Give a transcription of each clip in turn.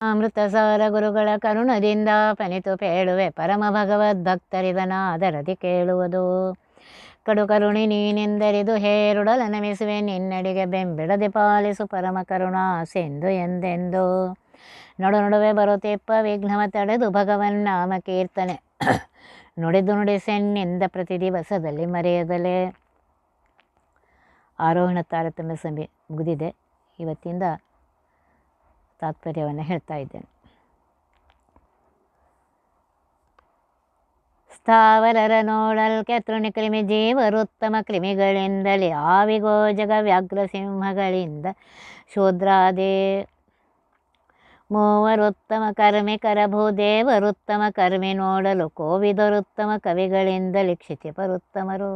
ಅಮೃತಸಾರ ಗುರುಗಳ ಕರುಣದಿಂದ ಪನಿತು ಪೇಳುವೆ ಪರಮ ಭಗವದ್ ಭಕ್ತರಿದನಾದರದಿ ಕೇಳುವುದು. ಕಡು ಕರುಣಿ ನೀನೆಂದರಿದು ಹೇರುಡಲ ನಮಿಸುವೆ ನಿನ್ನಡಿಗೆ ಬೆಂಬಿಡದೆ ಪಾಲಿಸು ಪರಮ ಕರುಣಾ ಸೆಂದು ಎಂದೆಂದು. ನಡು ನಡುವೆ ಬರುತ್ತಿಪ್ಪ ವಿಘ್ನವ ತಡೆದು ಭಗವನ್ ನಾಮ ಕೀರ್ತನೆ. ನುಡಿದು ನುಡಿಸೆನ್ನಿಂದ ಪ್ರತಿ ದಿವಸದಲ್ಲಿ ಮರೆಯದಲೇ ಆರೋಹಣ ತಾರತಮ್ಯ ಸಮಿ ಮುಗಿದಿದೆ. ಇವತ್ತಿಂದ ತಾತ್ಪರ್ಯವನ್ನು ಹೇಳ್ತಾ ಇದ್ದೇನೆ. ಸ್ಥಾವರರ ನೋಡಲ್ಕೆ ತೃಣಿ ಕ್ರಿಮಿ ಜೀವರುತ್ತಮ ಕ್ರಿಮಿಗಳಿಂದಲೇ ಆವಿಗೋ ಜಗ ವ್ಯಾಘ್ರ ಸಿಂಹಗಳಿಂದ ಶೂದ್ರಾದೇ. ಮೂವರುತ್ತಮ ಕರ್ಮಿಕರ ಭೂದೇವರುತ್ತಮ ಕರ್ಮಿ ನೋಡಲು ಕೋವಿದರುತ್ತಮ ಕವಿಗಳಿಂದಲೇ ಕ್ಷಿತಿಪರುತ್ತಮರು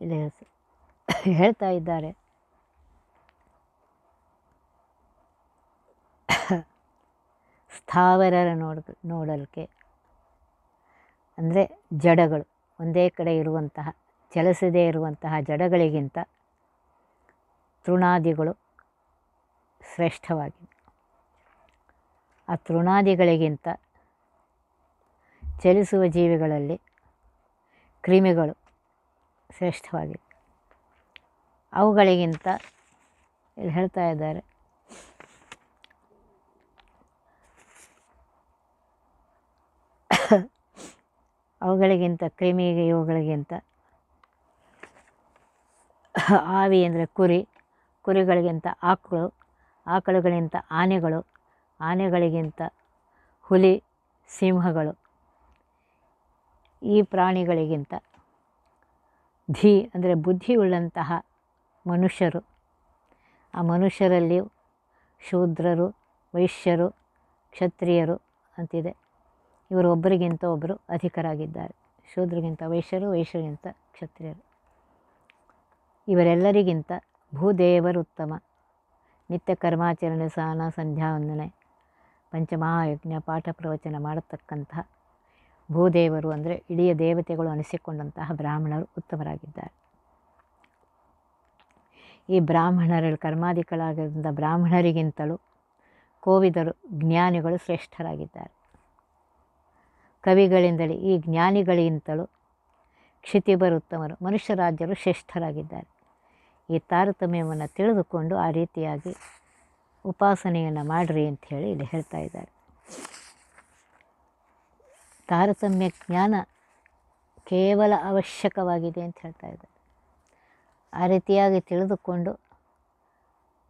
ಇಲ್ಲಿ ಹೇಳ್ತಾ ಇದ್ದಾರೆ. ಸ್ಥಾವರರ ನೋಡ ನೋಡಲಿಕ್ಕೆ ಅಂದರೆ ಜಡಗಳು, ಒಂದೇ ಕಡೆ ಇರುವಂತಹ, ಚಲಿಸದೇ ಇರುವಂತಹ ಜಡಗಳಿಗಿಂತ ತೃಣಾದಿಗಳು ಶ್ರೇಷ್ಠವಾಗಿವೆ. ಆ ತೃಣಾದಿಗಳಿಗಿಂತ ಚಲಿಸುವ ಜೀವಿಗಳಲ್ಲಿ ಕ್ರಿಮಿಗಳು ಶ್ರೇಷ್ಠವಾಗಿವೆ. ಅವುಗಳಿಗಿಂತ, ಇಲ್ಲಿ ಹೇಳ್ತಾ ಇದ್ದಾರೆ ಅವುಗಳಿಗಿಂತ, ಕ್ರಿಮಿಗೆ ಇವುಗಳಿಗಿಂತ. ಆವಿ ಅಂದರೆ ಕುರಿ, ಕುರಿಗಳಿಗಿಂತ ಆಕಳು, ಆಕಳುಗಳಿಗಿಂತ ಆನೆಗಳು, ಆನೆಗಳಿಗಿಂತ ಹುಲಿ, ಸಿಂಹಗಳು. ಈ ಪ್ರಾಣಿಗಳಿಗಿಂತ ಧಿ ಅಂದರೆ ಬುದ್ಧಿ ಉಳ್ಳಂತಹ ಮನುಷ್ಯರು. ಆ ಮನುಷ್ಯರಲ್ಲಿ ಶೂದ್ರರು, ವೈಶ್ಯರು, ಕ್ಷತ್ರಿಯರು ಅಂತಿದೆ. ಇವರು ಒಬ್ಬರಿಗಿಂತ ಒಬ್ಬರು ಅಧಿಕರಾಗಿದ್ದಾರೆ. ಶೂದ್ರಗಿಂತ ವೈಶ್ಯರು, ವೈಶ್ಯರಿಗಿಂತ ಕ್ಷತ್ರಿಯರು. ಇವರೆಲ್ಲರಿಗಿಂತ ಭೂದೇವರು ಉತ್ತಮ. ನಿತ್ಯ ಕರ್ಮಾಚರಣೆ, ಸ್ನಾನ, ಸಂಧ್ಯಾ, ವಂದನೆ, ಪಂಚಮಹಾಯಜ್ಞ, ಪಾಠ ಪ್ರವಚನ ಮಾಡತಕ್ಕಂತಹ ಭೂದೇವರು ಅಂದರೆ ಇಡೀ ದೇವತೆಗಳು ಅನಿಸಿಕೊಂಡಂತಹ ಬ್ರಾಹ್ಮಣರು ಉತ್ತಮರಾಗಿದ್ದಾರೆ. ಈ ಬ್ರಾಹ್ಮಣರಲ್ಲಿ ಕರ್ಮಾಧಿಕಳಾಗಿದ್ದ ಬ್ರಾಹ್ಮಣರಿಗಿಂತಲೂ ಕೋವಿದರು, ಜ್ಞಾನಿಗಳು ಶ್ರೇಷ್ಠರಾಗಿದ್ದಾರೆ. ಕವಿಗಳಿಂದಲೇ ಈ ಜ್ಞಾನಿಗಳಿಗಿಂತಲೂ ಮನುಷ್ಯ ರಾಜ್ಯರು ಶ್ರೇಷ್ಠರಾಗಿದ್ದಾರೆ. ಈ ತಾರತಮ್ಯವನ್ನು ತಿಳಿದುಕೊಂಡು ಆ ರೀತಿಯಾಗಿ ಉಪಾಸನೆಯನ್ನು ಮಾಡಿರಿ ಅಂಥೇಳಿ ಇಲ್ಲಿ ಹೇಳ್ತಾ ಇದ್ದಾರೆ. ತಾರತಮ್ಯ ಜ್ಞಾನ ಕೇವಲ ಅವಶ್ಯಕವಾಗಿದೆ ಅಂತ ಹೇಳ್ತಾ ಇದ್ದಾರೆ. ಆ ರೀತಿಯಾಗಿ ತಿಳಿದುಕೊಂಡು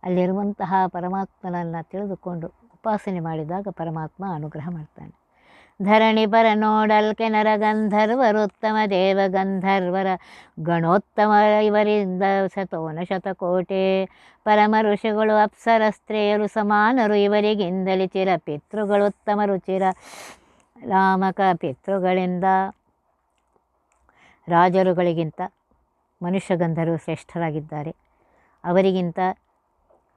ಅಲ್ಲಿರುವಂತಹ ಪರಮಾತ್ಮನನ್ನು ತಿಳಿದುಕೊಂಡು ಉಪಾಸನೆ ಮಾಡಿದಾಗ ಪರಮಾತ್ಮ ಅನುಗ್ರಹ ಮಾಡ್ತಾನೆ. ಧರಣಿ ಪರ ಉತ್ತಮ ದೇವ ಗಂಧರ್ವರ ಗಣೋತ್ತಮ ಇವರಿಂದ ಶತೋನ ಶತಕೋಟೆ. ಪರಮ ಋಷಿಗಳು, ಅಪ್ಸರ ಸ್ತ್ರೀಯರು, ಸಮಾನರು ಇವರಿಗಿಂದಲೇ ಚಿರ ಪಿತೃಗಳು, ಉತ್ತಮ ರುಚಿರ ರಾಮಕ ಪಿತೃಗಳಿಂದ. ರಾಜರುಗಳಿಗಿಂತ ಮನುಷ್ಯ ಗಂಧರ್ವರು ಶ್ರೇಷ್ಠರಾಗಿದ್ದಾರೆ. ಅವರಿಗಿಂತ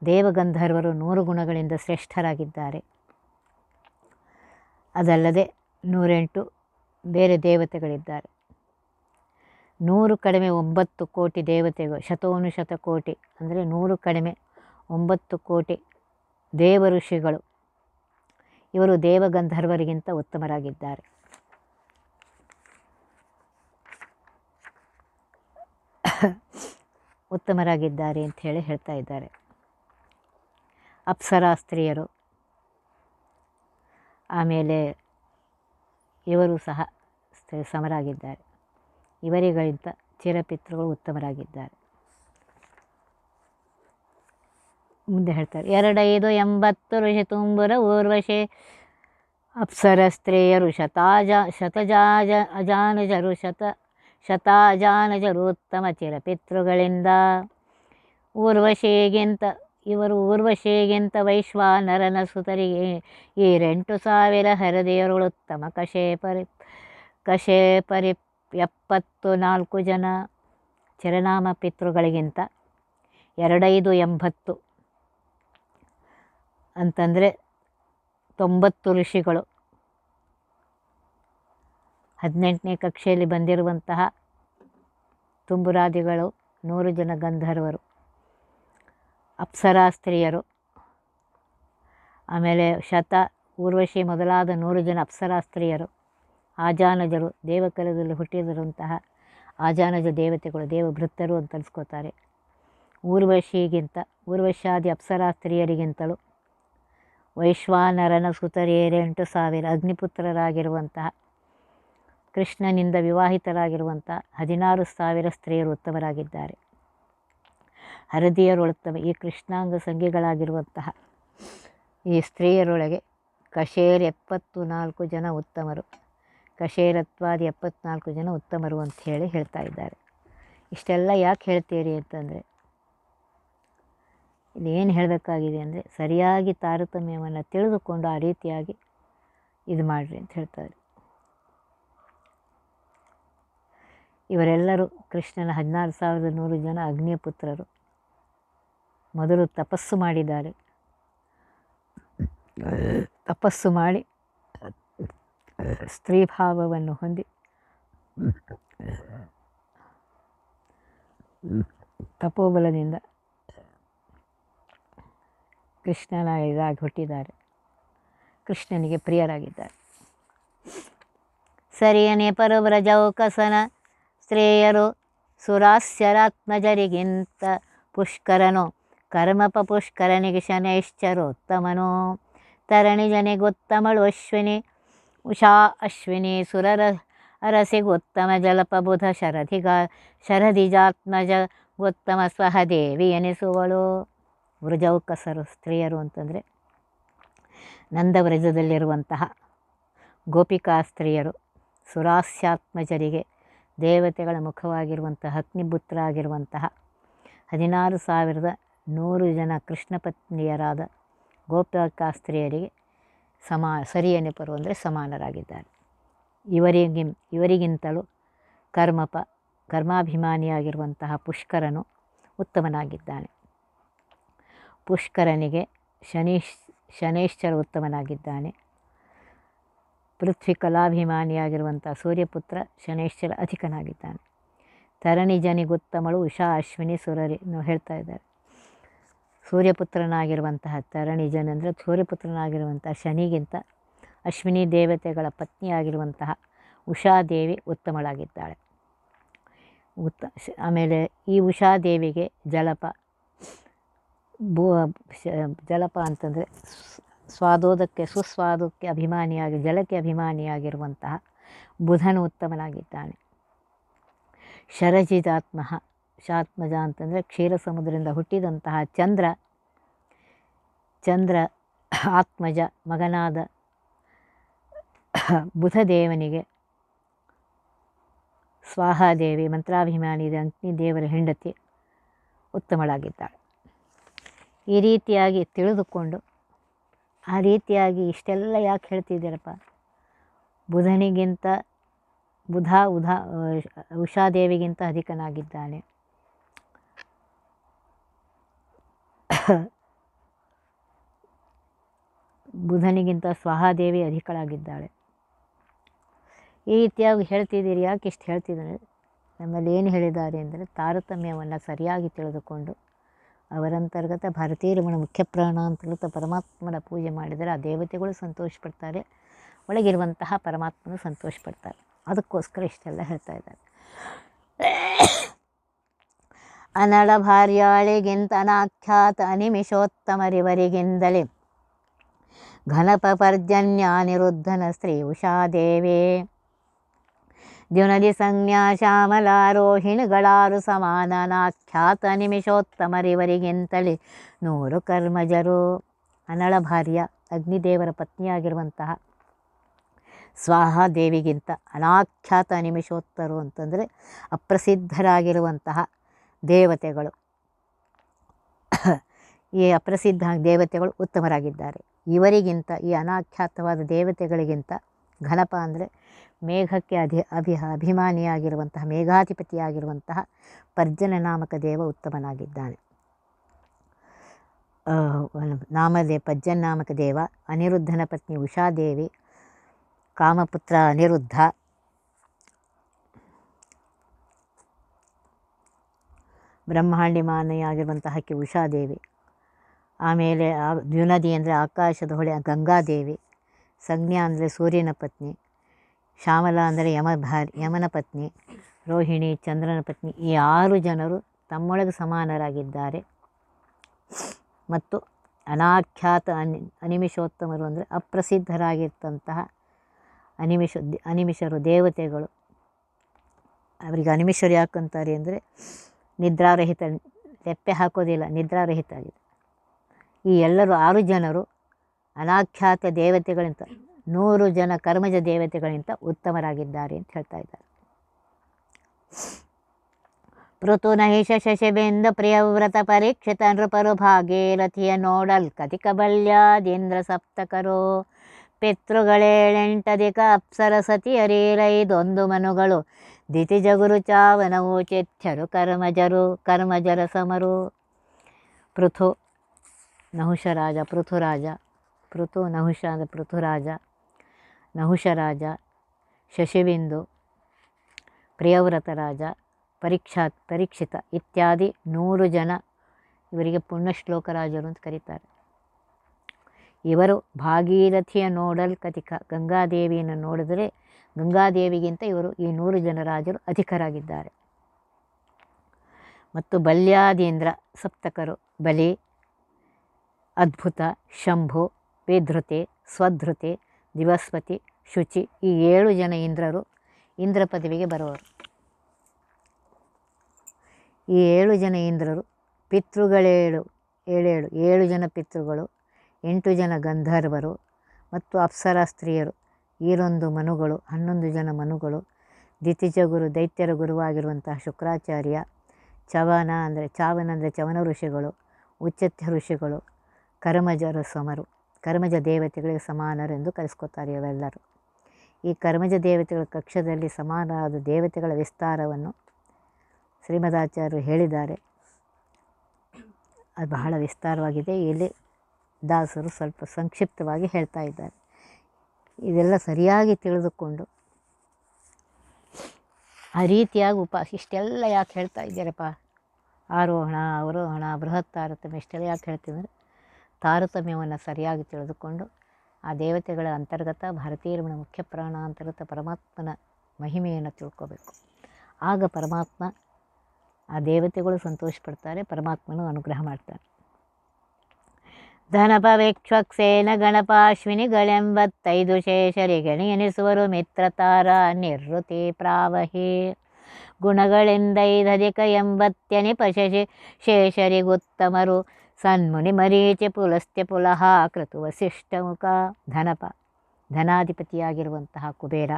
ದೇವಗಂಧರ್ವರು ನೂರು ಗುಣಗಳಿಂದ ಶ್ರೇಷ್ಠರಾಗಿದ್ದಾರೆ. ಅದಲ್ಲದೆ ನೂರೆಂಟು ಬೇರೆ ದೇವತೆಗಳಿದ್ದಾರೆ. ನೂರು ಕಡಿಮೆ ಒಂಬತ್ತು ಕೋಟಿ ದೇವತೆಗಳು ಶತೋನು ಶತಕೋಟಿ ಅಂದರೆ ನೂರು ಕಡಿಮೆ ಒಂಬತ್ತು ಕೋಟಿ ದೇವ ಋಷಿಗಳು ಇವರು ದೇವಗಂಧರ್ವರಿಗಿಂತ ಉತ್ತಮರಾಗಿದ್ದಾರೆ. ಉತ್ತಮರಾಗಿದ್ದಾರೆ ಅಂತ ಹೇಳಿ ಹೇಳ್ತಾ ಇದ್ದಾರೆ. ಅಪ್ಸರಾ ಸ್ತ್ರೀಯರು ಆಮೇಲೆ ಇವರು ಸಹ ಸಮರಾಗಿದ್ದಾರೆ. ಇವರಿಗಿಂತ ಚಿರಪಿತೃಗಳು ಉತ್ತಮರಾಗಿದ್ದಾರೆ. ಮುಂದೆ ಹೇಳ್ತಾರೆ, ಎರಡೈದು ಎಂಬತ್ತು ಋಷಿ ತುಂಬುರ ಊರ್ವಶೆ ಅಪ್ಸರ ಸ್ತ್ರೀಯರು ಶತಾಜ ಶತಜಾಜ ಅಜಾನಜರು ಶತ ಶತಾಜಾನುಜರು ಉತ್ತಮ ಚಿರಪಿತೃಗಳಿಂದ. ಊರ್ವಶಿಗಿಂತ ಇವರು ಊರ್ವಶಿಗಿಂತ ವೈಶ್ವಾನರನ ಸುತರಿಗೆ ಈರೆಂಟು ಸಾವಿರ ಹರದೆಯರುಗಳು ಉತ್ತಮ ಕಷೇ ಪರಿ ಕಷೇ ಪರಿ ಎಪ್ಪತ್ತು ನಾಲ್ಕು ಜನ ಚಿರನಾಮ ಪಿತೃಗಳಿಗಿಂತ ಎರಡೈದು ಎಂಬತ್ತು. ಅಂತಂದರೆ ತೊಂಬತ್ತು ಋಷಿಗಳು. ಹದಿನೆಂಟನೇ ಕಕ್ಷೆಯಲ್ಲಿ ಬಂದಿರುವಂತಹ ತುಂಬುರಾದಿಗಳು, ನೂರು ಜನ ಗಂಧರ್ವರು. ಅಪ್ಸರಾ ಸ್ತ್ರೀಯರು. ಆಮೇಲೆ ಶತ ಊರ್ವಶಿ ಮೊದಲಾದ ನೂರು ಜನ ಅಪ್ಸರಾ ಸ್ತ್ರೀಯರು. ಆಜಾನಜರು, ದೇವಕಲದಲ್ಲಿ ಹುಟ್ಟಿದಿರುವಂತಹ ಆಜಾನಜ ದೇವತೆಗಳು ದೇವಭೃತ್ತರು ಅಂತ ಅನ್ಸ್ಕೋತಾರೆ. ಊರ್ವಶಿಗಿಂತ, ಊರ್ವಶಾದಿ ಅಪ್ಸರಾ ಸ್ತ್ರೀಯರಿಗಿಂತಲೂ ವೈಶ್ವಾನರನ ಸುತರೇರೆಂಟು ಸಾವಿರ ಅಗ್ನಿಪುತ್ರರಾಗಿರುವಂತಹ, ಕೃಷ್ಣನಿಂದ ವಿವಾಹಿತರಾಗಿರುವಂಥ ಹದಿನಾರು ಸಾವಿರ ಸ್ತ್ರೀಯರು ಉತ್ತಮರಾಗಿದ್ದಾರೆ. ಹರದಿಯರೊಳುತ್ತಮ ಈ ಕೃಷ್ಣಾಂಗ ಸಂಘಿಗಳಾಗಿರುವಂತಹ ಈ ಸ್ತ್ರೀಯರೊಳಗೆ ಕಶೇರ್ ಎಪ್ಪತ್ತು ನಾಲ್ಕು ಜನ ಉತ್ತಮರು. ಕಶೇರತ್ವಾದಿ ಎಪ್ಪತ್ನಾಲ್ಕು ಜನ ಉತ್ತಮರು ಅಂತ ಹೇಳಿ ಹೇಳ್ತಾ ಇದ್ದಾರೆ. ಇಷ್ಟೆಲ್ಲ ಯಾಕೆ ಹೇಳ್ತೀರಿ ಅಂತಂದರೆ ಏನು ಹೇಳಬೇಕಾಗಿದೆ ಅಂದರೆ, ಸರಿಯಾಗಿ ತಾರತಮ್ಯವನ್ನು ತಿಳಿದುಕೊಂಡು ಆ ರೀತಿಯಾಗಿ ಇದು ಮಾಡಿರಿ ಅಂತ ಹೇಳ್ತಾರೆ. ಇವರೆಲ್ಲರೂ ಕೃಷ್ಣನ ಹದಿನಾರು ಸಾವಿರದ ನೂರು ಜನ ಅಗ್ನಿಯ ಪುತ್ರರು ಮೊದಲು ತಪಸ್ಸು ಮಾಡಿದ್ದಾರೆ. ತಪಸ್ಸು ಮಾಡಿ ಸ್ತ್ರೀಭಾವವನ್ನು ಹೊಂದಿ ತಪೋಬಲದಿಂದ ಕೃಷ್ಣನ ಇದಾಗಿ ಹುಟ್ಟಿದ್ದಾರೆ. ಕೃಷ್ಣನಿಗೆ ಪ್ರಿಯರಾಗಿದ್ದಾರೆ. ಸರಿಯನೆ ಪರವ್ರಜೌಕಸನ ಸ್ತ್ರೀಯರು ಸುರಾಸ್ಯರಾತ್ಮಜರಿಗಿಂತ ಪುಷ್ಕರನು ಕರ್ಮಪ ಶನೈಶ್ಚರೋತ್ತಮನೋ. ತರಣಿ ಜನಿಗೊತ್ತಮಳು ಅಶ್ವಿನಿ. ಉಷಾ ಅಶ್ವಿನಿ ಸುರರ ಅರಸಿಗೊತ್ತಮ ಜಲಪಬುಧ ಶರಧಿಗ ಶರಧಿಜಾತ್ಮಜ ಸ್ವಹ ದೇವಿ ಎನಿಸುವಳು. ವೃಜೌಕಸರು ಸ್ತ್ರೀಯರು ಅಂತಂದರೆ ನಂದವ್ರಜದಲ್ಲಿರುವಂತಹ ಗೋಪಿಕಾ ಸ್ತ್ರೀಯರು. ಸುರಾಸ್ಯಾತ್ಮಜರಿಗೆ ದೇವತೆಗಳ ಮುಖವಾಗಿರುವಂತಹ ಅಗ್ನಿಪುತ್ರ ಆಗಿರುವಂತಹ ಹದಿನಾರು ಸಾವಿರದ ನೂರು ಜನ ಕೃಷ್ಣ ಪತ್ನಿಯರಾದ ಗೋಪಿಕಾಸ್ತ್ರೀಯರಿಗೆ ಸಮಾ ಸರಿ ನೆಪರು ಅಂದರೆ ಸಮಾನರಾಗಿದ್ದಾರೆ. ಇವರಿಗೆ, ಇವರಿಗಿಂತಲೂ ಕರ್ಮಪ, ಕರ್ಮಾಭಿಮಾನಿಯಾಗಿರುವಂತಹ ಪುಷ್ಕರನು ಉತ್ತಮನಾಗಿದ್ದಾನೆ. ಪುಷ್ಕರನಿಗೆ ಶನೀಶ್, ಶನೇಶ್ಚರ ಉತ್ತಮನಾಗಿದ್ದಾನೆ. ಪೃಥ್ವಿ ಕಲಾಭಿಮಾನಿಯಾಗಿರುವಂಥ ಸೂರ್ಯಪುತ್ರ ಶನೇಶ್ಚರ ಅಧಿಕನಾಗಿದ್ದಾನೆ. ತರಣಿಜನಿಗುತ್ತಮಳು ಉಷಾ, ಅಶ್ವಿನಿ, ಸುರರಿ ಹೇಳ್ತಾ ಇದ್ದಾರೆ. ಸೂರ್ಯಪುತ್ರನಾಗಿರುವಂತಹ ತರಣಿಜನ್ ಅಂದರೆ ಸೂರ್ಯಪುತ್ರನಾಗಿರುವಂತಹ ಶನಿಗಿಂತ ಅಶ್ವಿನಿ ದೇವತೆಗಳ ಪತ್ನಿಯಾಗಿರುವಂತಹ ಉಷಾದೇವಿ ಉತ್ತಮಳಾಗಿದ್ದಾಳೆ. ಉತ್ತ ಆಮೇಲೆ ಈ ಉಷಾದೇವಿಗೆ ಜಲಪ, ಭೂ ಜಲಪ ಅಂತಂದರೆ ಸ್ವಾದೋದಕ್ಕೆ ಸುಸ್ವಾದಕ್ಕೆ ಅಭಿಮಾನಿಯಾಗಿ ಜಲಕ್ಕೆ ಅಭಿಮಾನಿಯಾಗಿರುವಂತಹ ಬುಧನು ಉತ್ತಮನಾಗಿದ್ದಾನೆ. ಶರಜಿದಾತ್ಮ ಶಾತ್ಮಜ ಅಂತಂದರೆ ಕ್ಷೀರ ಸಮುದ್ರದಿಂದ ಹುಟ್ಟಿದಂತಹ ಚಂದ್ರ. ಚಂದ್ರ ಆತ್ಮಜ, ಮಗನಾದ ಬುಧದೇವನಿಗೆ. ಸ್ವಾಹಾದೇವಿ, ಮಂತ್ರಾಭಿಮಾನಿ ಅಗ್ನಿದೇವರ ಹೆಂಡತಿ ಉತ್ತಮಳಾಗಿದ್ದಾಳೆ. ಈ ರೀತಿಯಾಗಿ ತಿಳಿದುಕೊಂಡು, ಆ ರೀತಿಯಾಗಿ ಇಷ್ಟೆಲ್ಲ ಯಾಕೆ ಹೇಳ್ತಿದ್ದೀರಪ್ಪ? ಬುಧನಿಗಿಂತ ಬುಧ, ಉಧಾ ಉಷಾದೇವಿಗಿಂತ ಅಧಿಕನಾಗಿದ್ದಾನೆ. ಬುಧನಿಗಿಂತ ಸ್ವಹಾದೇವಿ ಅಧಿಕಳಾಗಿದ್ದಾಳೆ. ಈ ರೀತಿಯಾಗಿ ಹೇಳ್ತಿದ್ದೀರಿ, ಯಾಕೆ ಇಷ್ಟು ಹೇಳ್ತಿದ್ದಾರೆ ನಮ್ಮಲ್ಲಿ ಏನು ಹೇಳಿದ್ದಾರೆ ಅಂದರೆ ತಾರತಮ್ಯವನ್ನು ಸರಿಯಾಗಿ ತಿಳಿದುಕೊಂಡು ಅವರಂತರ್ಗತ ಭಾರತೀಯ ರಮಣ ಮುಖ್ಯ ಪ್ರಾಣ ಅಂತರ್ಗತ ಪರಮಾತ್ಮನ ಪೂಜೆ ಮಾಡಿದರೆ ಆ ದೇವತೆಗಳು ಸಂತೋಷ ಪಡ್ತಾರೆ ಒಳಗಿರುವಂತಹ ಪರಮಾತ್ಮನು ಸಂತೋಷ ಪಡ್ತಾರೆ ಅದಕ್ಕೋಸ್ಕರ ಇಷ್ಟೆಲ್ಲ ಹೇಳ್ತಾ ಇದ್ದಾರೆ. ಅನಳ ಭಾರ್ಯಾಳಿಗಿಂತ ಅನಾಖ್ಯಾತ ಅನಿಮಿಷೋತ್ತಮರಿವರಿಗಿಂದಲೇ. ಘನಪ ಪರ್ಜನ್ಯ ನಿರುದ್ಧನ ಸ್ತ್ರೀ ಉಷಾದೇವೇ ದ್ಯುನದಿ ಸಂಜ್ಞಾ ಶ್ಯಾಮಲಾರೋಹಿಣಿಗಳಾರು ಸಮಾನನಾಖ್ಯಾತ ನಿಮಿಷೋತ್ತಮರಿವರಿಗಿಂತಲೇ ನೂರು ಕರ್ಮಜರು. ಅನಳ ಭಾರ್ಯ ಅಗ್ನಿದೇವರ ಪತ್ನಿಯಾಗಿರುವಂತಹ ಸ್ವಾಹಾದೇವಿಗಿಂತ ಅನಾಖ್ಯಾತ ನಿಮಿಷೋತ್ತರು ಅಂತಂದರೆ ಅಪ್ರಸಿದ್ಧರಾಗಿರುವಂತಹ ದೇವತೆಗಳು. ಈ ಅಪ್ರಸಿದ್ಧ ದೇವತೆಗಳು ಉತ್ತಮರಾಗಿದ್ದಾರೆ. ಇವರಿಗಿಂತ ಈ ಅನಾಖ್ಯಾತವಾದ ದೇವತೆಗಳಿಗಿಂತ ಘನಪ ಅಂದರೆ ಮೇಘಕ್ಕೆ ಅಧಿ ಅಭಿ ಅಭಿಮಾನಿಯಾಗಿರುವಂತಹ, ಮೇಘಾಧಿಪತಿಯಾಗಿರುವಂತಹ ಪರ್ಜನ ನಾಮಕ ದೇವ ಉತ್ತಮನಾಗಿದ್ದಾನೆ. ನಾಮದೇ ಪಜ್ಜನ್ ನಾಮಕ ದೇವ, ಅನಿರುದ್ಧನ ಪತ್ನಿ ಉಷಾದೇವಿ, ಕಾಮಪುತ್ರ ಅನಿರುದ್ಧ ಬ್ರಹ್ಮಾಂಡಿ ಮಾನೆಯಾಗಿರುವಂತಹ ಆಕೆ ಉಷಾದೇವಿ. ಆಮೇಲೆ ದ್ಯುನದಿ ಅಂದರೆ ಆಕಾಶದ ಹೊಳೆ, ಗಂಗಾದೇವಿ. ಸಂಜ್ಞಾ ಅಂದರೆ ಸೂರ್ಯನ ಪತ್ನಿ. ಶ್ಯಾಮಲ ಅಂದರೆ ಯಮ ಯಮನ ಪತ್ನಿ. ರೋಹಿಣಿ, ಚಂದ್ರನ ಪತ್ನಿ. ಈ ಆರು ಜನರು ತಮ್ಮೊಳಗೆ ಸಮಾನರಾಗಿದ್ದಾರೆ. ಮತ್ತು ಅನಾಖ್ಯಾತ ಅನಿ, ಅನಿಮಿಷೋತ್ತಮರು ಅಂದರೆ ಅಪ್ರಸಿದ್ಧರಾಗಿರ್ತಂತಹ ಅನಿಮಿಷ, ಅನಿಮಿಷರು, ದೇವತೆಗಳು. ಅವರಿಗೆ ಅನಿಮಿಷರು ಯಾಕಂತಾರೆ ಅಂದರೆ ನಿದ್ರಾರಹಿತ ಲೆಪ್ಪೆ ಹಾಕೋದಿಲ್ಲ ನಿದ್ರಾರಹಿತ ಆಗಿದೆ ಈ ಎಲ್ಲರೂ ಆರು ಜನರು ಅನಾಖ್ಯಾತ ದೇವತೆಗಳಿಂದ, ನೂರು ಜನ ಕರ್ಮಜ ದೇವತೆಗಳಿಂದ ಉತ್ತಮರಾಗಿದ್ದಾರೆ ಅಂತ ಹೇಳ್ತಾ ಇದ್ದಾರೆ. ಪೃಥು ನಹಿಷ ಶಶಿಬಿಂದ ಪ್ರಿಯವ್ರತ ಪರೀಕ್ಷಿತ ನೃಪರು ಭಾಗೀರಥಿಯ ನೋಡಲ್ ಕಥಿಕ ಬಲ್ಯಾದೀಂದ್ರ ಸಪ್ತಕರು ಪಿತೃಗಳೇಳೆಂಟಧಿಕ ಅಪ್ಸರ ಸತಿಯರೀರೈದೊಂದು ಮನುಗಳು ದಿತಿಜಗುರು ಚಾವನವು ಚೆಚ್ಚರು ಕರ್ಮಜರು, ಕರ್ಮಜರ ಸಮರು. ಪೃಥು ನಹುಷರಾಜ ಪೃಥುರಾಜ ಪೃಥು ನಹುಷ ಅಂದರೆ ಪೃಥುರಾಜ ನಹುಷರಾಜ ಶಶಿಬಿಂದು, ಪ್ರಿಯವ್ರತ ರಾಜ, ಪರೀಕ್ಷಾ, ಪರೀಕ್ಷಿತ ಇತ್ಯಾದಿ ನೂರು ಜನ ಇವರಿಗೆ ಪುಣ್ಯಶ್ಲೋಕ ರಾಜರು ಅಂತ ಕರೀತಾರೆ. ಇವರು ಭಾಗೀರಥಿಯ ನೋಡಲ್ ಕಥಿಕ, ಗಂಗಾದೇವಿಯನ್ನು ನೋಡಿದರೆ ಗಂಗಾದೇವಿಗಿಂತ ಇವರು ಈ ನೂರು ಜನ ರಾಜರು ಅಧಿಕರಾಗಿದ್ದಾರೆ. ಮತ್ತು ಬಲ್ಯಾದೀಂದ್ರ ಸಪ್ತಕರು ಬಲಿ, ಅದ್ಭುತ, ಶಂಭು, ವಿಧೃತೆ, ಸ್ವಧೃತೆ ದಿವಸ್ಪತಿ ಶುಚಿ ಈ ಏಳು ಜನ ಇಂದ್ರರು ಇಂದ್ರ ಪದವಿಗೆ ಬರುವರು. ಈ ಏಳು ಜನ ಇಂದ್ರರು ಪಿತೃಗಳೇಳು, ಏಳೇಳು, ಏಳು ಜನ ಪಿತೃಗಳು, ಎಂಟು ಜನ ಗಂಧರ್ವರು ಮತ್ತು ಅಪ್ಸರ ಸ್ತ್ರೀಯರು. ಈರೊಂದು ಮನುಗಳು, ಹನ್ನೊಂದು ಜನ ಮನುಗಳು ದಿತಿಜ ಗುರು, ದೈತ್ಯರ ಗುರುವಾಗಿರುವಂತಹ ಶುಕ್ರಾಚಾರ್ಯ, ಚವನ ಅಂದರೆ ಚಾವನ ಅಂದರೆ ಚವನ ಋಷಿಗಳು, ಉಚ್ಚತ್ಯ ಋಷಿಗಳು, ಕರ್ಮಜರ ಸಮರು. ಕರ್ಮಜ ದೇವತೆಗಳಿಗೆ ಸಮಾನರೆಂದು ಕರೆಸ್ಕೊತಾರೆ ಇವೆಲ್ಲರೂ. ಈ ಕರ್ಮಜ ದೇವತೆಗಳ ಕಕ್ಷದಲ್ಲಿ ಸಮಾನವಾದ ದೇವತೆಗಳ ವಿಸ್ತಾರವನ್ನು ಶ್ರೀಮದಾಚಾರ್ಯರು ಹೇಳಿದ್ದಾರೆ. ಅದು ಬಹಳ ವಿಸ್ತಾರವಾಗಿದೆ. ಇಲ್ಲಿ ದಾಸರು ಸ್ವಲ್ಪ ಸಂಕ್ಷಿಪ್ತವಾಗಿ ಹೇಳ್ತಾ ಇದ್ದಾರೆ. ಇದೆಲ್ಲ ಸರಿಯಾಗಿ ತಿಳಿದುಕೊಂಡು ಆ ರೀತಿಯಾಗಿ ಉಪ ಇಷ್ಟೆಲ್ಲ ಯಾಕೆ ಹೇಳ್ತಾ ಇದ್ದೀರಪ್ಪ? ಆರೋಹಣ, ಅವರೋಹಣ, ಬೃಹತ್ ತಾರತಮ್ಯ, ಇಷ್ಟೆಲ್ಲ ಯಾಕೆ ಹೇಳ್ತಿದ್ರೆ ತಾರತಮ್ಯವನ್ನು ಸರಿಯಾಗಿ ತಿಳಿದುಕೊಂಡು ಆ ದೇವತೆಗಳ ಅಂತರ್ಗತ ಭಾರತೀಯರಮಣ ಮುಖ್ಯ ಪ್ರಾಣ ಅಂತರ್ಗತ ಪರಮಾತ್ಮನ ಮಹಿಮೆಯನ್ನು ತಿಳ್ಕೋಬೇಕು. ಆಗ ಪರಮಾತ್ಮ ಆ ದೇವತೆಗಳು ಸಂತೋಷ ಪಡ್ತಾರೆ ಪರಮಾತ್ಮನು ಅನುಗ್ರಹ ಮಾಡ್ತಾನೆ ಧನಪ ವೇಕ್ಷಕ್ಸೇನ ಗಣಪಾಶ್ವಿನಿಗಳೆಂಬತ್ತೈದು ಶೇಷರಿಗೆ ಎನಿಸುವರು ಮಿತ್ರತಾರ ನಿರ್ವೃತಿ ಪ್ರಾವಹಿ. ಗುಣಗಳೆಂದೈದಧಿಕ ಎಂಬತ್ತನಿ ಪಶಶಿ ಶೇಷರಿಗುತ್ತಮರು ಸನ್ಮುನಿ ಮರೀಚಿ ಪುಲಸ್ತ್ಯ ಪುಲಹ ಕೃತು ವಸಿಷ್ಠಮುಖ ಧನಪ ಧನಾಧಿಪತಿಯಾಗಿರುವಂತಹ ಕುಬೇರ.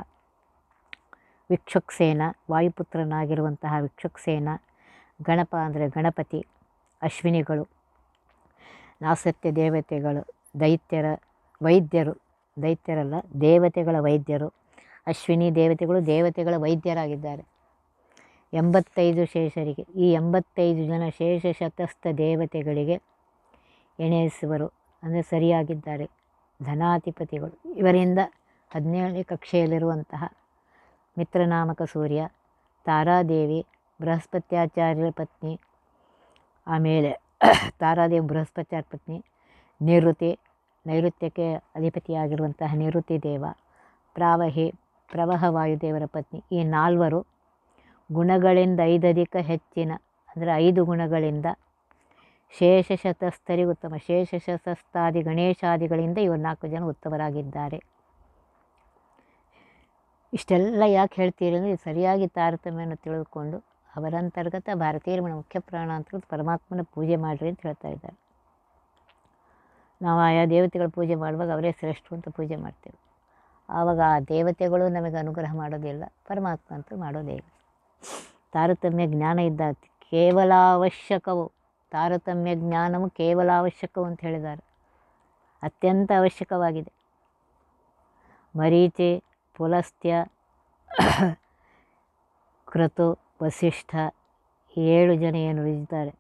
ವಿಕ್ಷುಕ್ಸೇನ ವಾಯುಪುತ್ರನಾಗಿರುವಂತಹ ವಿಕ್ಷುಕ್ಸೇನ ಗಣಪ ಅಂದರೆ ಗಣಪತಿ ಅಶ್ವಿನಿಗಳು. ನಾಸತ್ಯ ದೇವತೆಗಳು, ದೈತ್ಯರ ವೈದ್ಯರು, ದೈತ್ಯರಲ್ಲ, ದೇವತೆಗಳ ವೈದ್ಯರು, ಅಶ್ವಿನಿ ದೇವತೆಗಳು ದೇವತೆಗಳ ವೈದ್ಯರಾಗಿದ್ದಾರೆ. ಎಂಬತ್ತೈದು ಶೇಷರಿಗೆ, ಈ ಎಂಬತ್ತೈದು ಜನ ಶೇಷ ಶತಸ್ಥ ದೇವತೆಗಳಿಗೆ ಎಣೆಯಿಸುವರು ಅಂದರೆ ಸರಿಯಾಗಿದ್ದಾರೆ. ಧನಾಧಿಪತಿಗಳು, ಇವರಿಂದ ಹದಿನೇಳನೇ ಕಕ್ಷೆಯಲ್ಲಿರುವಂತಹ ಮಿತ್ರನಾಮಕ ಸೂರ್ಯ, ತಾರಾದೇವಿ, ಬೃಹಸ್ಪತ್ಯಾಚಾರ್ಯರ ಪತ್ನಿ, ಆಮೇಲೆ ತಾರಾದೇವಿ ಬೃಹಸ್ಪತ್ಯಾರ ಪತ್ನಿ ನಿವೃತ್ತಿ, ನೈಋತ್ಯಕ್ಕೆ ಅಧಿಪತಿಯಾಗಿರುವಂತಹ ನಿವೃತ್ತಿ ದೇವ, ಪ್ರಾವಹಿ, ಪ್ರವಾಹ ವಾಯುದೇವರ ಪತ್ನಿ. ಈ ನಾಲ್ವರು ಗುಣಗಳಿಂದ ಐದಧಿಕ ಹೆಚ್ಚಿನ, ಅಂದರೆ ಐದು ಗುಣಗಳಿಂದ ಶೇಷಶತಸ್ಥರಿ ಉತ್ತಮ ಶೇಷಶತಸ್ಥಾದಿ ಗಣೇಶಾದಿಗಳಿಂದ ಇವರು ನಾಲ್ಕು ಜನ ಉತ್ತಮರಾಗಿದ್ದಾರೆ. ಇಷ್ಟೆಲ್ಲ ಯಾಕೆ ಹೇಳ್ತೀರಿ ಅಂದರೆ ಸರಿಯಾಗಿ ತಾರತಮ್ಯವನ್ನು ತಿಳಿದುಕೊಂಡು ಅವರಂತರ್ಗತ ಭಾರತೀಯರ ಮುಖ್ಯ ಪ್ರಾಣ ಅಂತ ಪರಮಾತ್ಮನ ಪೂಜೆ ಮಾಡಿರಿ ಅಂತ ಹೇಳ್ತಾ ಇದ್ದಾರೆ. ನಾವು ಆಯಾ ದೇವತೆಗಳ ಪೂಜೆ ಮಾಡುವಾಗ ಅವರೇ ಶ್ರೇಷ್ಠ ಅಂತ ಪೂಜೆ ಮಾಡ್ತೇವೆ. ಆವಾಗ ಆ ದೇವತೆಗಳು ನಮಗೆ ಅನುಗ್ರಹ ಮಾಡೋದಿಲ್ಲ, ಪರಮಾತ್ಮ ಅಂತೂ ಮಾಡೋದೇ ಇಲ್ಲ. ತಾರತಮ್ಯ ಜ್ಞಾನ ಇದ್ದ ಕೇವಲ ಅವಶ್ಯಕವು ತಾರತಮ್ಯ ಜ್ಞಾನವು ಕೇವಲ ಅವಶ್ಯಕವು ಅಂತ ಹೇಳಿದ್ದಾರೆ. ಅತ್ಯಂತ ಅವಶ್ಯಕವಾಗಿದೆ. ಮರೀಚಿ, ಪುಲಸ್ತ್ಯ, ಕೃತು ವಸಿಷ್ಠ ಏಳು ಜನ ಏನು ಇದ್ದಾರೆ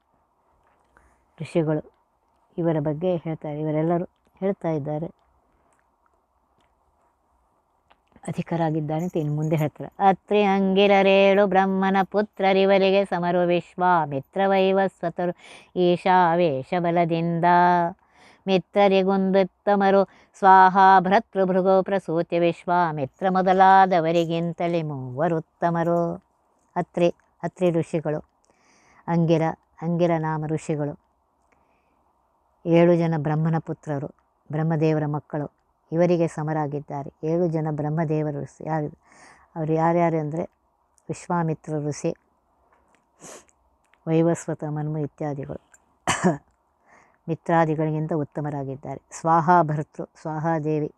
ಋಷಿಗಳು ಇವರ ಬಗ್ಗೆ ಹೇಳ್ತಾರೆ. ಇವರೆಲ್ಲರೂ ಹೇಳ್ತಾ ಇದ್ದಾರೆ. ಅಧಿಕರಾಗಿದ್ದಾನೆ ಅಂತ ಇನ್ನು ಮುಂದೆ ಹೇಳ್ತಾರೆ. ಅತ್ರಿ ಅಂಗಿರರೇಳು ಬ್ರಹ್ಮನ ಪುತ್ರರಿವರಿಗೆ ಸಮರು ವಿಶ್ವಾಮಿತ್ರ ವೈವಸ್ವತರು ಈಶಾವೇಶ ಬಲದಿಂದ ಮಿತ್ರರಿಗುಂದುತ್ತಮರು ಸ್ವಾಹ ಭೃತೃಭೃಗೋ ಪ್ರಸೂತಿ ವಿಶ್ವಾಮಿತ್ರ ಮೊದಲಾದವರಿಗಿಂತಲೇ ಮೂವರುತ್ತಮರು ಅತ್ರಿ ಅತ್ರಿ ಋಷಿಗಳು, ಅಂಗಿರ ಅಂಗಿರ ನಾಮ ಋಷಿಗಳು. ಏಳು ಜನ ಬ್ರಹ್ಮನ ಪುತ್ರರು, ಬ್ರಹ್ಮದೇವರ ಮಕ್ಕಳು ಇವರಿಗೆ ಸಮರಾಗಿದ್ದಾರೆ. ಏಳು ಜನ ಬ್ರಹ್ಮದೇವರು ಋಷಿ ಯಾರು, ಅವರು ಯಾರ್ಯಾರು ಅಂದರೆ ವಿಶ್ವಾಮಿತ್ರ ಋಷಿ, ವೈವಸ್ವತ ಮನ್ಮು ಇತ್ಯಾದಿಗಳು. ಮಿತ್ರಾದಿಗಳಿಗಿಂತ ಉತ್ತಮರಾಗಿದ್ದಾರೆ. ಸ್ವಾಹಾ ಭರ್ತೃ ಸ್ವಾಹಾದೇವಿ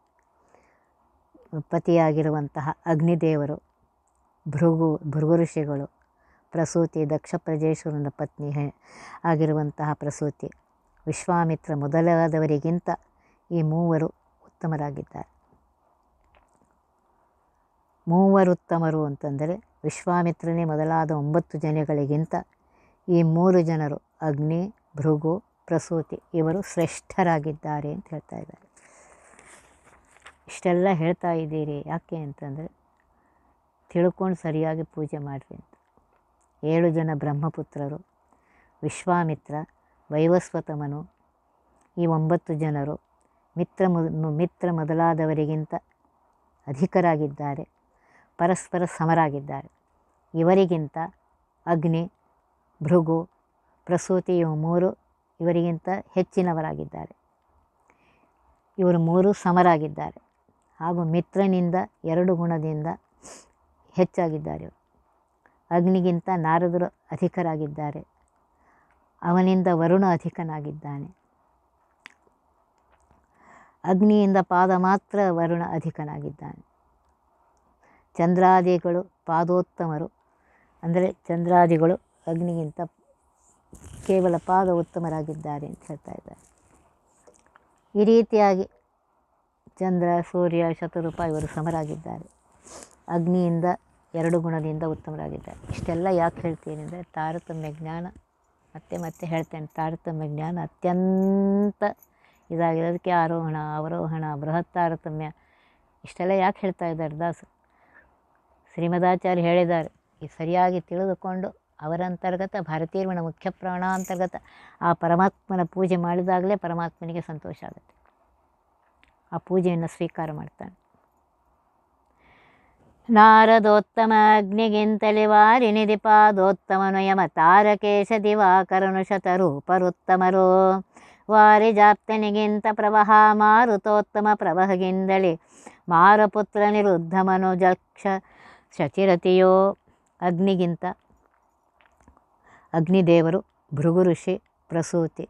ಪತಿಯಾಗಿರುವಂತಹ ಅಗ್ನಿದೇವರು ಭೃಗು ಭೃಗು ಋಷಿಗಳು. ಪ್ರಸೂತಿ, ದಕ್ಷ ಪ್ರಜೇಶ್ವರನ ಪತ್ನಿ ಆಗಿರುವಂತಹ ಪ್ರಸೂತಿ. ವಿಶ್ವಾಮಿತ್ರ ಮೊದಲಾದವರಿಗಿಂತ ಈ ಮೂವರು ಉತ್ತಮರಾಗಿದ್ದಾರೆ. ಮೂವರುತ್ತಮರು ಅಂತಂದರೆ ವಿಶ್ವಾಮಿತ್ರನೇ ಮೊದಲಾದ ಒಂಬತ್ತು ಜನಗಳಿಗಿಂತ ಈ ಮೂರು ಜನರು ಅಗ್ನಿ, ಭೃಗು, ಪ್ರಸೂತಿ ಇವರು ಶ್ರೇಷ್ಠರಾಗಿದ್ದಾರೆ ಅಂತ ಹೇಳ್ತಾ ಇದ್ದಾರೆ. ಇಷ್ಟೆಲ್ಲ ಹೇಳ್ತಾ ಇದ್ದೀರಿ ಯಾಕೆ ಅಂತಂದರೆ ತಿಳ್ಕೊಂಡು ಸರಿಯಾಗಿ ಪೂಜೆ ಮಾಡಿರಿ ಅಂತ. ಏಳು ಜನ ಬ್ರಹ್ಮಪುತ್ರರು, ವಿಶ್ವಾಮಿತ್ರ, ವೈವಸ್ವತಮನು, ಈ ಒಂಬತ್ತು ಜನರು ಮಿತ್ರ ಮಿತ್ರ ಮೊದಲಾದವರಿಗಿಂತ ಅಧಿಕರಾಗಿದ್ದಾರೆ, ಪರಸ್ಪರ ಸಮರಾಗಿದ್ದಾರೆ. ಇವರಿಗಿಂತ ಅಗ್ನಿ, ಭೃಗು, ಪ್ರಸೂತಿ ಇವು ಮೂರು ಇವರಿಗಿಂತ ಹೆಚ್ಚಿನವರಾಗಿದ್ದಾರೆ. ಇವರು ಮೂರು ಸಮರಾಗಿದ್ದಾರೆ. ಹಾಗೂ ಮಿತ್ರನಿಂದ ಎರಡು ಗುಣದಿಂದ ಹೆಚ್ಚಾಗಿದ್ದಾರೆ. ಅಗ್ನಿಗಿಂತ ನಾರದರು ಅಧಿಕರಾಗಿದ್ದಾರೆ. ಅವನಿಂದ ವರುಣ ಅಧಿಕನಾಗಿದ್ದಾನೆ. ಅಗ್ನಿಯಿಂದ ಪಾದ ಮಾತ್ರ ವರುಣ ಅಧಿಕನಾಗಿದ್ದಾನೆ. ಚಂದ್ರಾದಿಗಳು ಪಾದೋತ್ತಮರು. ಅಂದರೆ ಚಂದ್ರಾದಿಗಳು ಅಗ್ನಿಗಿಂತ ಕೇವಲ ಪಾದ ಉತ್ತಮರಾಗಿದ್ದಾರೆ ಅಂತ ಹೇಳ್ತಾ ಇದ್ದಾರೆ. ಈ ರೀತಿಯಾಗಿ ಚಂದ್ರ, ಸೂರ್ಯ, ಶತರೂಪ ಇವರು ಸಮರಾಗಿದ್ದಾರೆ. ಅಗ್ನಿಯಿಂದ ಎರಡು ಗುಣದಿಂದ ಉತ್ತಮರಾಗಿದ್ದಾರೆ ಇಷ್ಟೆಲ್ಲ ಯಾಕೆ ಹೇಳ್ತೀನಿ ಅಂದರೆ ತಾರತಮ್ಯ ಜ್ಞಾನ. ಮತ್ತೆ ಮತ್ತೆ ಹೇಳ್ತೇನೆ, ತಾರತಮ್ಯ ಜ್ಞಾನ ಅತ್ಯಂತ ಇದಾಗಿರೋದಕ್ಕೆ ಆರೋಹಣ, ಅವರೋಹಣ, ಬೃಹತ್ ತಾರತಮ್ಯ. ಇಷ್ಟೆಲ್ಲ ಯಾಕೆ ಹೇಳ್ತಾ ಇದ್ದಾರೆ ದಾಸರು? ಶ್ರೀಮದಾಚಾರ್ಯ ಹೇಳಿದ್ದಾರೆ, ಈ ಸರಿಯಾಗಿ ತಿಳಿದುಕೊಂಡು ಅವರ ಅಂತರ್ಗತ ಭಾರತೀಯರ್ಮಣ ಮುಖ್ಯ ಪ್ರಾಣಾಂತರ್ಗತ, ಆ ಪರಮಾತ್ಮನ ಪೂಜೆ ಮಾಡಿದಾಗಲೇ ಪರಮಾತ್ಮನಿಗೆ ಸಂತೋಷ ಆಗುತ್ತೆ. ಆ ಪೂಜೆಯನ್ನು ಸ್ವೀಕಾರ ಮಾಡ್ತಾನೆ. ನಾರದೋತ್ತಮ ವಾರಿ ವಾರಿನಿಧಿ ಪಾದೋತ್ತಮನು ಯಮ ತಾರಕೇಶ ದಿವಾಕರನು ಶತರೂಪರುತ್ತಮರು ವಾರಿ ಜಾಪ್ತನಿಗಿಂತ ಪ್ರವಹ ಮಾರುತೋತ್ತಮ ಪ್ರವಹಗಿಂದಲೇ ಮಾರಪುತ್ರ ನಿರುದ್ಧಮನು ಜಕ್ಷ ಶಚಿರತಿಯೋ ಅಗ್ನಿಗಿಂತ ಅಗ್ನಿದೇವರು ಭೃಗು ಋಷಿ ಪ್ರಸೂತಿ.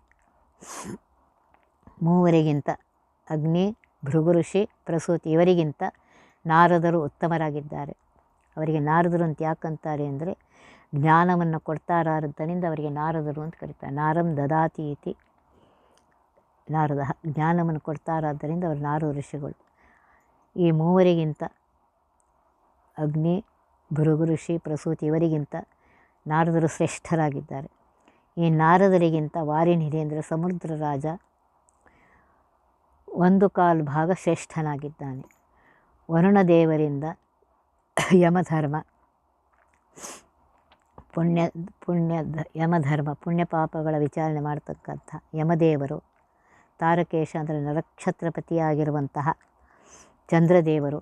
ಮೂವರಿಗಿಂತ ಅಗ್ನಿ ಭೃಗು ಋಷಿ ಪ್ರಸೂತಿ ಇವರಿಗಿಂತ ನಾರದರು ಉತ್ತಮರಾಗಿದ್ದಾರೆ. ಅವರಿಗೆ ನಾರದರು ಅಂತ ಯಾಕಂತಾರೆ ಅಂದರೆ, ಜ್ಞಾನವನ್ನು ಕೊಡ್ತಾರಾದ್ದರಿಂದ ಅವರಿಗೆ ನಾರದರು ಅಂತ ಕರೀತಾರೆ. ನಾರಂ ದದಾತಿ ಇತಿ. ನಾರದ ಜ್ಞಾನವನ್ನು ಕೊಡ್ತಾರಾದ್ದರಿಂದ ಅವರು ನಾರು ಋಷಿಗಳು. ಈ ಮೂವರಿಗಿಂತ ಅಗ್ನಿ, ಭೃಗು ಋಷಿ, ಪ್ರಸೂತಿ ಇವರಿಗಿಂತ ನಾರದರು ಶ್ರೇಷ್ಠರಾಗಿದ್ದಾರೆ. ಈ ನಾರದರಿಗಿಂತ ವಾರಿನ ಅಂದರೆ ಸಮುದ್ರ ರಾಜ ಒಂದು ಕಾಲು ಭಾಗ ಶ್ರೇಷ್ಠನಾಗಿದ್ದಾನೆ. ವರುಣ ದೇವರಿಂದ ಯಮಧರ್ಮ, ಪುಣ್ಯ ಪುಣ್ಯ ಯಮಧರ್ಮ ಪುಣ್ಯ ಪಾಪಗಳ ವಿಚಾರಣೆ ಮಾಡತಕ್ಕಂಥ ಯಮದೇವರು, ತಾರಕೇಶ ಅಂದರೆ ನರಕ್ಷತ್ರಪತಿಯಾಗಿರುವಂತಹ ಚಂದ್ರದೇವರು,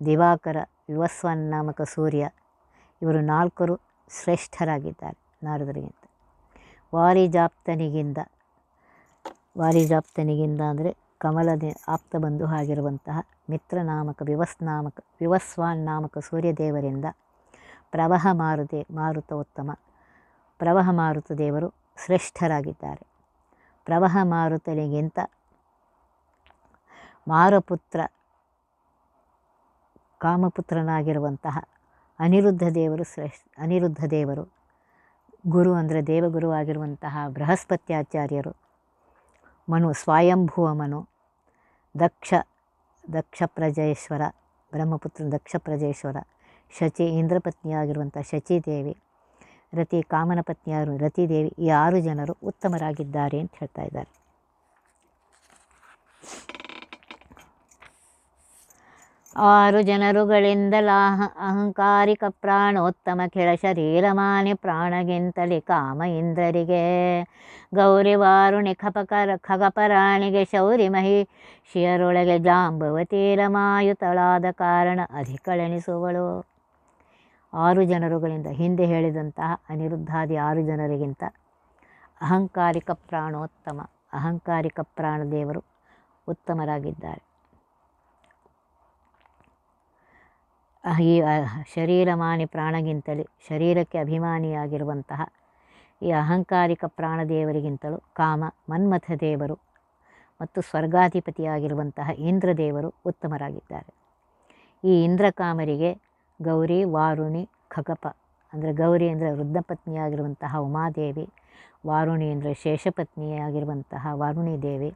ದಿವಾಕರ ವಿವಸ್ವನ್ ನಾಮಕ ಸೂರ್ಯ, ಇವರು ನಾಲ್ಕರು ಶ್ರೇಷ್ಠರಾಗಿದ್ದಾರೆ ನಾರದರಿಗಿಂತ. ವಾರಿಜಾಪ್ತನಿಗಿಂದ ವಾರಿಜಾಪ್ತನಿಗಿಂದ ಅಂದರೆ ಕಮಲದ ಆಪ್ತ ಬಂಧು ಆಗಿರುವಂತಹ ಮಿತ್ರ ವಿವಸ್ನಾಮಕ ವಿವಸ್ ನಾಮಕ ವಿವಸ್ವಾನ್ ನಾಮಕ ಸೂರ್ಯದೇವರಿಂದ ಪ್ರವಹ ಮಾರುತೆ ಮಾರುತ ಉತ್ತಮ. ಪ್ರವಹ ಮಾರುತ ದೇವರು ಶ್ರೇಷ್ಠರಾಗಿದ್ದಾರೆ. ಪ್ರವಹ ಮಾರುತನಿಗಿಂತ ಮಾರಪುತ್ರ, ಕಾಮಪುತ್ರನಾಗಿರುವಂತಹ ಅನಿರುದ್ಧ ದೇವರು ಶ್ರೇಷ್ಠ, ಅನಿರುದ್ಧ ದೇವರು, ಗುರು ಅಂದರೆ ದೇವಗುರು ಆಗಿರುವಂತಹ ಬೃಹಸ್ಪತ್ಯಾಚಾರ್ಯರು, ಮನು ಸ್ವಯಂಭುವ ಮನು ದಕ್ಷ ದಕ್ಷ ಪ್ರಜೇಶ್ವರ ಬ್ರಹ್ಮಪುತ್ರ ದಕ್ಷ ಪ್ರಜೇಶ್ವರ ಶಚಿ ಇಂದ್ರಪತ್ನಿಯಾಗಿರುವಂಥ ಶಚಿದೇವಿ, ರತಿ ಕಾಮನ ಪತ್ನಿಯಾಗಿರುವ ರತಿದೇವಿ ಈ ಆರು ಜನರು ಉತ್ತಮರಾಗಿದ್ದಾರೆ ಅಂತ ಹೇಳ್ತಾ ಇದ್ದಾರೆ. ಆರು ಜನರುಗಳಿಂದಲಾಹ ಅಹಂಕಾರಿಕ ಪ್ರಾಣೋತ್ತಮ ಕೆಳ ಶರೀರಮಾನಿ ಪ್ರಾಣಗಿಂತಲಿ ಕಾಮ ಇಂದ್ರರಿಗೆ ಗೌರಿ ವಾರುಣಿ ಖಪಕರ ಖಗಪರಾಣಿಗೆ ಶೌರಿ ಮಹಿಷಿಯರೊಳಗೆ ಜಾಂಬವತಿ ಮಾಯುತಳಾದ ಕಾರಣ ಅಧಿಕಳೆನಿಸುವಳು. ಆರು ಜನರುಗಳಿಂದ ಹಿಂದೆ ಹೇಳಿದಂತಹ ಅನಿರುದ್ಧಾದಿ ಆರು ಜನರಿಗಿಂತ ಅಹಂಕಾರಿಕ ಪ್ರಾಣೋತ್ತಮ, ಅಹಂಕಾರಿಕ ಪ್ರಾಣದೇವರು ಉತ್ತಮರಾಗಿದ್ದಾರೆ. ಈ ಶರೀರ ಶರೀರಮಾನಿ ಪ್ರಾಣಗಿಂತಲೇ ಶರೀರಕ್ಕೆ ಅಭಿಮಾನಿಯಾಗಿರುವಂತಹ ಈ ಅಹಂಕಾರಿಕ ಪ್ರಾಣದೇವರಿಗಿಂತಲೂ ಕಾಮ, ಮನ್ಮಥ ದೇವರು ಮತ್ತು ಸ್ವರ್ಗಾಧಿಪತಿಯಾಗಿರುವಂತಹ ಇಂದ್ರದೇವರು ಉತ್ತಮರಾಗಿದ್ದಾರೆ. ಈ ಇಂದ್ರಕಾಮರಿಗೆ ಗೌರಿ, ವಾರುಣಿ, ಖಗಪ ಅಂದರೆ ಗೌರಿ ಅಂದರೆ ವೃದ್ಧಪತ್ನಿಯಾಗಿರುವಂತಹ ಉಮಾದೇವಿ, ವಾರುಣಿ ಅಂದರೆ ಶೇಷಪತ್ನಿಯಾಗಿರುವಂತಹ ವಾರುಣಿ ದೇವಿ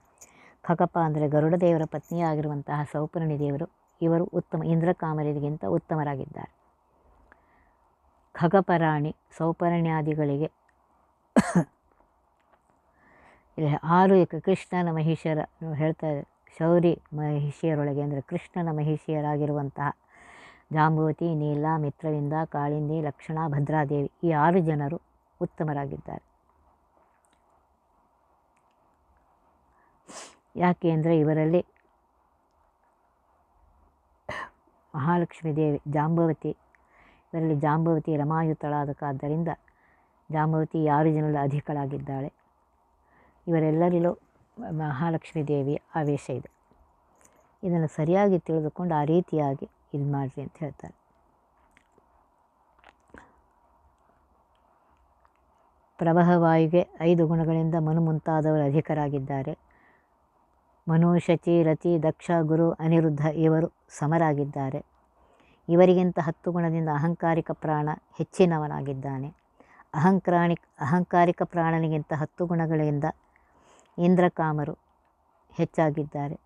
ಖಗಪ ಅಂದರೆ ಗರುಡದೇವರ ಪತ್ನಿಯಾಗಿರುವಂತಹ ಸೌಪರ್ಣಿ ದೇವರು ಇವರು ಉತ್ತಮ, ಇಂದ್ರಕಾಮರಿಗಿಂತ ಉತ್ತಮರಾಗಿದ್ದಾರೆ. ಖಗಪರಾಣಿ ಸೌಪರ್ಣ್ಯಾದಿಗಳಿಗೆ ಆರು ಕೃಷ್ಣನ ಮಹಿಷರ ಹೇಳ್ತಾ ಇದೆ ಶೌರಿ ಮಹಿಷಿಯರೊಳಗೆ ಅಂದರೆ ಕೃಷ್ಣನ ಮಹಿಷಿಯರಾಗಿರುವಂತಹ ಜಾಂಬೂತಿ, ನೀಲ, ಮಿತ್ರವಿಂದ, ಕಾಳಿಂದಿ, ಲಕ್ಷಣ, ಭದ್ರಾದೇವಿ ಈ ಆರು ಜನರು ಉತ್ತಮರಾಗಿದ್ದಾರೆ. ಯಾಕೆ ಅಂದರೆ ಇವರಲ್ಲಿ ಮಹಾಲಕ್ಷ್ಮೀ ದೇವಿ, ಜಾಂಬವತಿ. ಇದರಲ್ಲಿ ಜಾಂಬವತಿ ರಮಾಯುತಳಾದಕಾದ್ದರಿಂದ ಜಾಂಬವತಿ ಯಾರು ಜನರಲ್ಲಿ ಅಧಿಕಳಾಗಿದ್ದಾಳೆ? ಇವರೆಲ್ಲರಲ್ಲೂ ಮಹಾಲಕ್ಷ್ಮೀ ದೇವಿಯ ಆವೇಶ ಇದೆ. ಇದನ್ನು ಸರಿಯಾಗಿ ತಿಳಿದುಕೊಂಡು ಆ ರೀತಿಯಾಗಿ ಇದು ಮಾಡಿರಿ ಅಂತ ಹೇಳ್ತಾರೆ. ಪ್ರವಾಹವಾಯುಗೆ ಐದು ಗುಣಗಳಿಂದ ಮನು ಮುಂತಾದವರು ಅಧಿಕರಾಗಿದ್ದಾರೆ. ಮನು ಶಚಿ ರತಿ ದಕ್ಷ ಗುರು ಅನಿರುದ್ಧ ಇವರು ಸಮರಾಗಿದ್ದಾರೆ. ಇವರಿಗಿಂತ ಹತ್ತು ಗುಣದಿಂದ ಅಹಂಕಾರಿಕ ಪ್ರಾಣ ಹೆಚ್ಚಿನವನಾಗಿದ್ದಾನೆ. ಅಹಂಕ್ರಾಣಿ, ಅಹಂಕಾರಿಕ ಪ್ರಾಣನಿಗಿಂತ ಹತ್ತು ಗುಣಗಳಿಂದ ಇಂದ್ರಕಾಮರು ಹೆಚ್ಚಾಗಿದ್ದಾರೆ.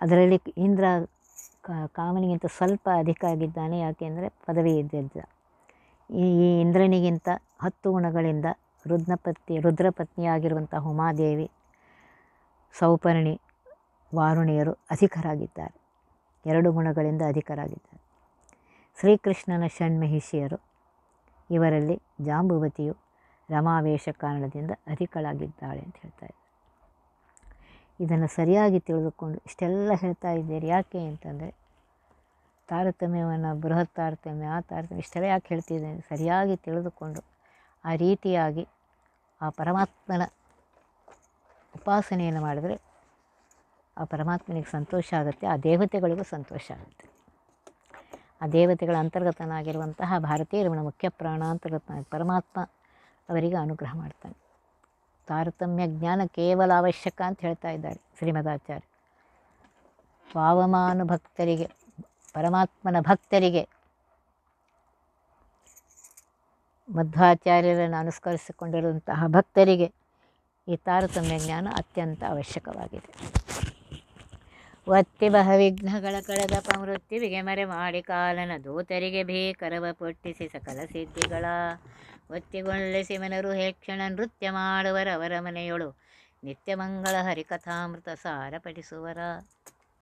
ಅದರಲ್ಲಿ ಇಂದ್ರ ಕಾಮನಿಗಿಂತ ಸ್ವಲ್ಪ ಅಧಿಕ ಆಗಿದ್ದಾನೆ ಯಾಕೆಂದರೆ ಪದವಿ ಇದ್ದಿದ್ದ. ಈ ಇಂದ್ರನಿಗಿಂತ ಹತ್ತು ಗುಣಗಳಿಂದ ರುದ್ರಪತ್ನಿ ರುದ್ರಪತ್ನಿಯಾಗಿರುವಂಥ ಉಮಾದೇವಿ ಸೌಪರ್ಣಿ ವಾರುಣಿಯರು ಅಧಿಕರಾಗಿದ್ದಾರೆ. ಎರಡು ಗುಣಗಳಿಂದ ಅಧಿಕರಾಗಿದ್ದಾರೆ. ಶ್ರೀಕೃಷ್ಣನ ಷಣ್ಮಹಿಷಿಯರು, ಇವರಲ್ಲಿ ಜಾಂಬುವತಿಯು ರಮಾವೇಶ ಕಾರಣದಿಂದ ಅಧಿಕಳಾಗಿದ್ದಾಳೆ ಅಂತ ಹೇಳ್ತಾ ಇದ್ದಾರೆ. ಇದನ್ನು ಸರಿಯಾಗಿ ತಿಳಿದುಕೊಂಡು ಇಷ್ಟೆಲ್ಲ ಹೇಳ್ತಾ ಇದ್ದೀರಿ ಯಾಕೆ ಅಂತಂದರೆ, ತಾರತಮ್ಯವನ್ನು, ಬೃಹತ್ ತಾರತಮ್ಯ, ಆ ತಾರತಮ್ಯ ಇಷ್ಟೆಲ್ಲ ಯಾಕೆ ಹೇಳ್ತಿದ್ದೇನೆ ಸರಿಯಾಗಿ ತಿಳಿದುಕೊಂಡು ಆ ರೀತಿಯಾಗಿ ಆ ಪರಮಾತ್ಮನ ಉಪಾಸನೆಯನ್ನು ಮಾಡಿದರೆ ಆ ಪರಮಾತ್ಮನಿಗೆ ಸಂತೋಷ ಆಗುತ್ತೆ, ಆ ದೇವತೆಗಳಿಗೂ ಸಂತೋಷ ಆಗುತ್ತೆ. ಆ ದೇವತೆಗಳ ಅಂತರ್ಗತನಾಗಿರುವಂತಹ ಭಾರತೀಯ ರಮಣ ಮುಖ್ಯ ಪ್ರಾಣಾಂತರ್ಗತ ಪರಮಾತ್ಮ ಅವರಿಗೆ ಅನುಗ್ರಹ ಮಾಡ್ತಾನೆ. ತಾರತಮ್ಯ ಜ್ಞಾನ ಕೇವಲ ಅವಶ್ಯಕ ಅಂತ ಹೇಳ್ತಾ ಇದ್ದಾರೆ ಶ್ರೀಮದಾಚಾರ್ಯ. ಪಾವಮಾನು ಭಕ್ತರಿಗೆ, ಪರಮಾತ್ಮನ ಭಕ್ತರಿಗೆ ಮಧ್ವಾಚಾರ್ಯರನ್ನು ಅನುಸ್ಕರಿಸಿಕೊಂಡಿರುವಂತಹ ಭಕ್ತರಿಗೆ ಈ ತಾರತಮ್ಯ ಜ್ಞಾನ ಅತ್ಯಂತ ಅವಶ್ಯಕವಾಗಿದೆ. ಒತ್ತಿ ಬಹವಿಘ್ನಗಳ ಕಳೆದ ಪಮೃತ್ಯುವಿಗೆ ಮರೆ ಮಾಡಿ ಕಾಲನ ದೂತರಿಗೆ ಭೀಕರವ ಪೊಟ್ಟಿಸಿ ಸಕಲ ಸಿದ್ಧಿಗಳ. ಒತ್ತಿಗೊಳ್ಳಿಸಿ ಮನರು ಹೇಕ್ಷಣ ನೃತ್ಯ ಮಾಡುವರ ಅವರ ಮನೆಯೊಳು ನಿತ್ಯ ಮಂಗಳ ಹರಿಕಥಾಮೃತ ಸಾರ ಪಠಿಸುವರ